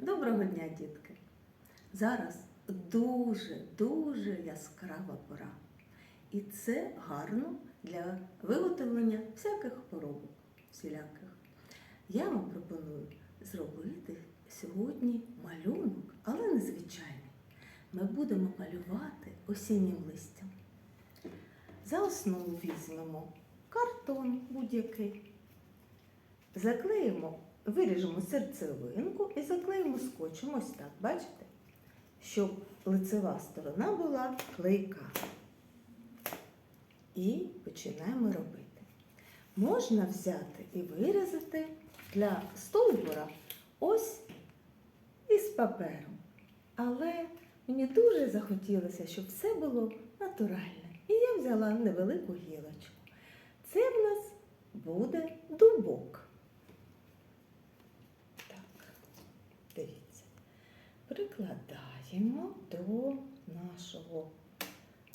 Доброго дня, дітки! Зараз дуже-дуже яскрава пора. І це гарно для виготовлення всяких поробок, всіляких. Я вам пропоную зробити сьогодні малюнок, але незвичайний. Ми будемо малювати осіннім листям. За основу візьмемо картон будь-який. Заклеїмо, виріжемо серцевинку і заклеїмо скотчем. Ось так, бачите? Щоб лицева сторона була клейка. І починаємо робити. Можна взяти і вирізати для стовбура ось із паперу. Але мені дуже захотілося, щоб все було натуральне. І я взяла невелику гілочку. Це в нас буде дубок. Так, дивіться. Прикладаємо до нашого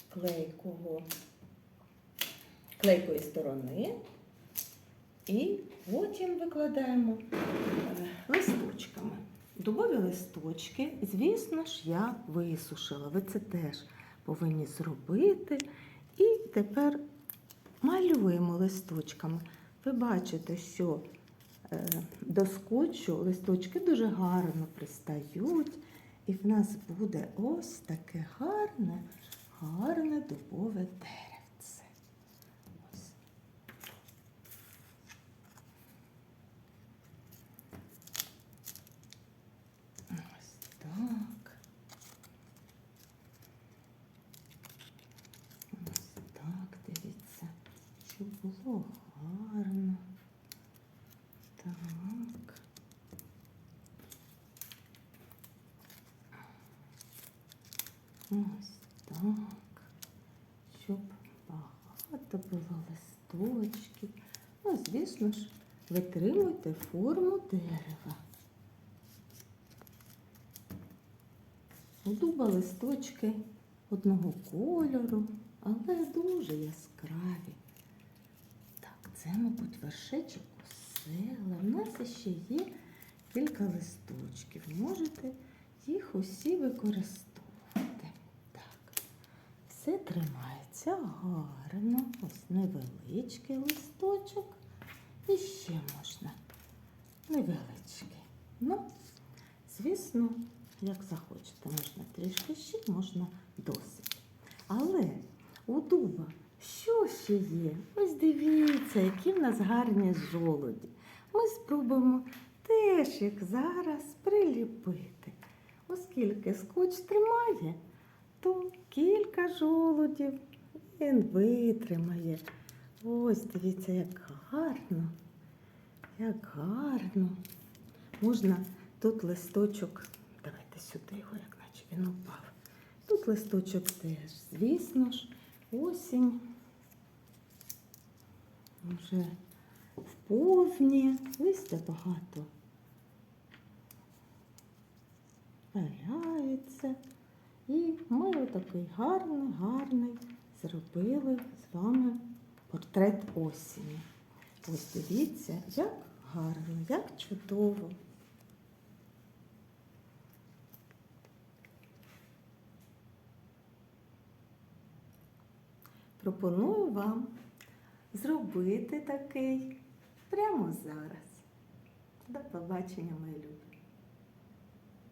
клейкого, клейкої сторони і потім викладаємо е, листочками. Дубові листочки, звісно ж, я висушила. Ви це теж повинні зробити. І тепер малюємо листочками. Ви бачите, що до скотчу листочки дуже гарно пристають, і в нас буде ось таке гарне, гарне дубове деревце. Ось. Ось так. Ось так, дивіться, щоб було гарно. Так. Ось так. Щоб багато було листочків. Ну, звісно ж, витримуйте форму дерева. У дуба листочки одного кольору, але дуже яскраві. Так, це, мабуть, вершечок осела. У нас ще є кілька листочків. Можете їх усі використовувати. Все тримається гарно. Ось невеличкий листочок. І ще можна невеличкий. Ну, звісно, як захочете, можна трішки ще, можна досить. Але у дуба що ще є? Ось дивіться, які в нас гарні жолуді. Ми спробуємо теж їх зараз приліпити. Оскільки скотч тримає, то кілька жолудів він витримає. Ось дивіться, як гарно, як гарно. Можна тут листочок, давайте сюди його, як наче він упав. Тут листочок теж, звісно ж, осінь. Вже в повні, листя багато валяється. І ми отакий гарний, гарний зробили з вами портрет осені. Ось дивіться, як гарно, як чудово. Пропоную вам зробити такий прямо зараз. До побачення, мої любі.